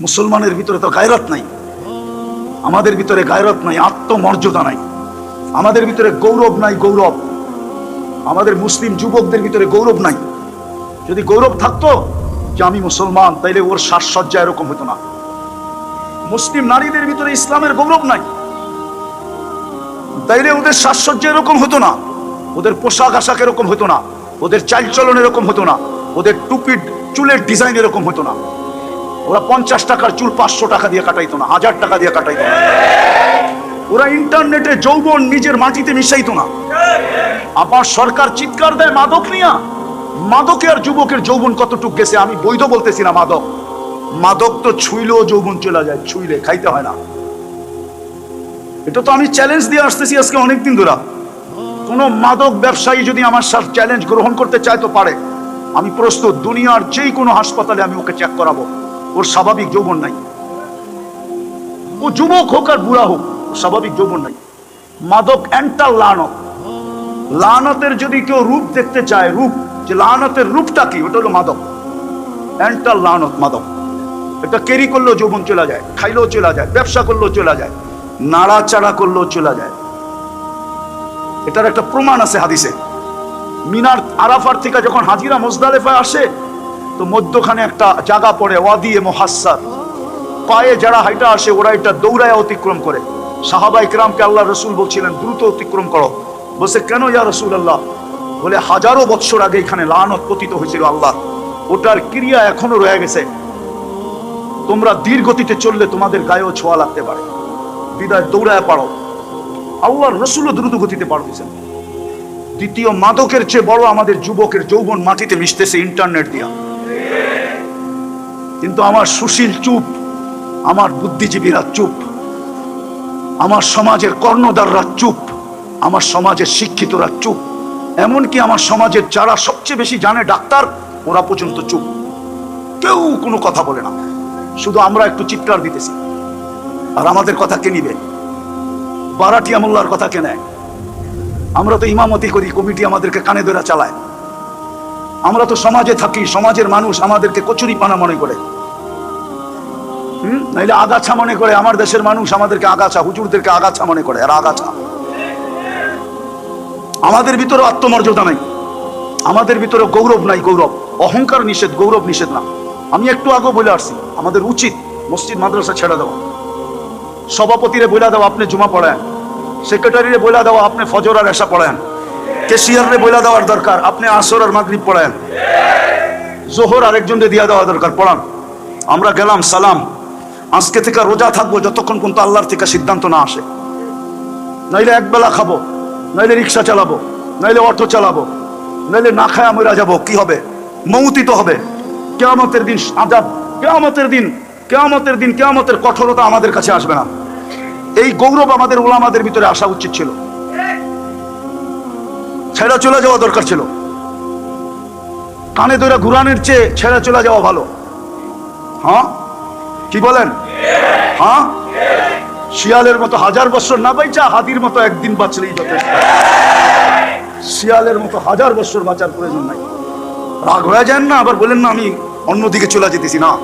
মুসলমানের ভিতরে তো গায়রত নাই। আমাদের ভিতরে গায়রত নাই, আত্মমর্যাদা নাই। আমাদের ভিতরে গৌরব নাই, গৌরব। আমাদের মুসলিম যুবকদের ভিতরে গৌরব নাই। যদি গৌরব থাকতো যে আমি মুসলমান, তাইলে ওর সাজসজ্জা এরকম হতো না। মুসলিম নারীদের ভিতরে ইসলামের গৌরব নাই। তাইলে ওদের সাজসজ্জা এরকম হতো না। ওদের পোশাক আশাক এরকম হতো না। ওদের চালচলন এরকম হতো না। ওদের টুপির, চুলের ডিজাইন এরকম হতো না। ওরা পঞ্চাশ টাকার চুল পাঁচশো টাকা দিয়ে কাটাইতো না, হাজার টাকা দিয়ে কাটাইতো না। ওরা ইন্টারনেটে যৌবন নিজের মাটিতে মিশাইতো না। আবার সরকার চিৎকার দেয়, মাদক নিয়া, মাদকে আর যুবকের যৌবন কতটুক গেছে? আমি বৈধ বলতেছি না, মাদক। মাদক তো ছুইলেও যৌবন চলে যায়, ছুইলে খাইতে হয় না। এটা তো আমি চ্যালেঞ্জ দিয়ে আসতেছি আজকে অনেকদিন ধরে। কোনো মাদক ব্যবসায়ী যদি আমার সাথে চ্যালেঞ্জ গ্রহণ করতে চায় তো পারে। আমি প্রস্তুত, দুনিয়ার যেই কোনো হাসপাতালে আমি ওকে চেক করাবো। ওর স্বাভাবিক যৌবন নাই। ও যুবক হোক আর বুড়া হোক স্বাভাবিক যৌবন নাই। মাদক এন্টাল লানত। লানতের যদি কেউ রূপ দেখতে চায়, রূপ, যে লানতের রূপটা কি, ওটা হলো মাদক। এন্টাল লানত মাদক। এটা কেরি করলেও যৌবন চলে যায়, খাইলেও চলে যায়, ব্যবসা করলেও চলে যায়, নাড়াচাড়া করলেও চলে যায়। এটার একটা প্রমাণ আছে হাদিসে। মিনার আরাফার থেকে যখন হাজিরা মোজদালেফায় আসে তো মধ্যখানে একটা জায়গা পড়ে ওয়াদিয়ে মোহাসার পায়ে যারা হাইটা আসে, ওরা এটা দৌড়ায় অতিক্রম করে। সাহাবা ইকরামকে আল্লাহ রসুল বলছিলেন, দ্রুত অতিক্রম করো। বলছে, কেন ইয়া রসুল আল্লাহ বলে, হাজারো বৎসর আগে এখানে লানত পতিত হয়েছিল আল্লাহ। ওটার ক্রিয়া এখনও রয়ে গেছে। তোমরা ধীর গতিতে চললে তোমাদের গায়েও ছোঁয়া লাগতে পারে। বিদায়, দৌড়ায় পারো। আল্লাহর রসুলও দ্রুত গতিতে পার হয়েছেন। দ্বিতীয় মাদকের চেয়ে বড় আমাদের যুবকের যৌবন মাটিতে মিশতেছে ইন্টারনেট দিয়া। কিন্তু আমার সুশীল চুপ, আমার বুদ্ধিজীবীরা চুপ, আমার সমাজের কর্ণদাররা চুপ, আমার সমাজের শিক্ষিতরা চুপ। এমনকি আমার সমাজের যারা সবচেয়ে বেশি জানে ডাক্তার, ওরা পর্যন্ত চুপ। কেউ কোনো কথা বলে না। শুধু আমরা একটু চিৎকার দিতেছি। আর আমাদের কথা কে নিবে? বারাটি মোল্লার কথা কে নেয়? আমরা তো ইমামতি করি, কমিটি আমাদেরকে কানে ধরে চালায়। আমরা তো সমাজে থাকি, সমাজের মানুষ আমাদেরকে কচুরি পানা মনে করে। হম? আগাছা মনে করে, আমার দেশের মানুষ আমাদেরকে আগাছা, হুজুরদেরকে আগাছা মনে করে আর আগাছা। আমাদের ভিতরে আত্মমর্যাদা নাই। আমাদের ভিতরে গৌরব নাই, গৌরব। অহংকার নিষেধ, গৌরব নিষেধ না। আমি একটু আগে বলে আসছি, আমাদের উচিত মসজিদ মাদ্রাসা ছেড়ে দেওয়া। সভাপতিরে বইলা দেওয়া আপনি জুমা পড়ায়। সেক্রেটারিরে বইলা দেওয়া আপনি ফজর আর এসা পড়ায়। কেশিয়ারে বইলা দেওয়ার দরকার। আপনি আসর আর মাগরিব জোহর আরেকজনকে দিয়া দেওয়া দরকার। পড়ান। আমরা গেলাম, সালাম। আজকে থেকে রোজা থাকব, যতক্ষণ পর্যন্ত আল্লাহর থেকে সিদ্ধান্ত না আসে। নাইলে একবেলা খাব, নাইলে রিক্সা চালাবো, নাইলে অটো চালাবো, নাইলে না খায় আমরা যাব। কি হবে? মৌতি তো হবে। কেয়ামতের দিন আজাব, কেয়ামতের দিন কেয়ামতের দিন, কেয়ামতের কঠোরতা আমাদের কাছে আসবে না। এই গৌরব আমাদের ওলামাদের ভিতরে আসা উচিত ছিল। ছেড়া চলে যাওয়া দরকার ছিল। কানে ধরে ঘুরানোর চেয়ে ছেড়া চলে যাওয়া ভালো। হ্যাঁ? কি বলেন? হ্যাঁ? শিয়ালের মতো হাজার বছর না বাইচা হাতির মতো একদিন বাঁচলেই যথেষ্ট। শিয়ালের মতো হাজার বছর বাঁচার প্রয়োজন নাই। রাগ হয়ে যান না, আবার বলেন না, আমি অন্যদিকে চলে যেতেছি, না।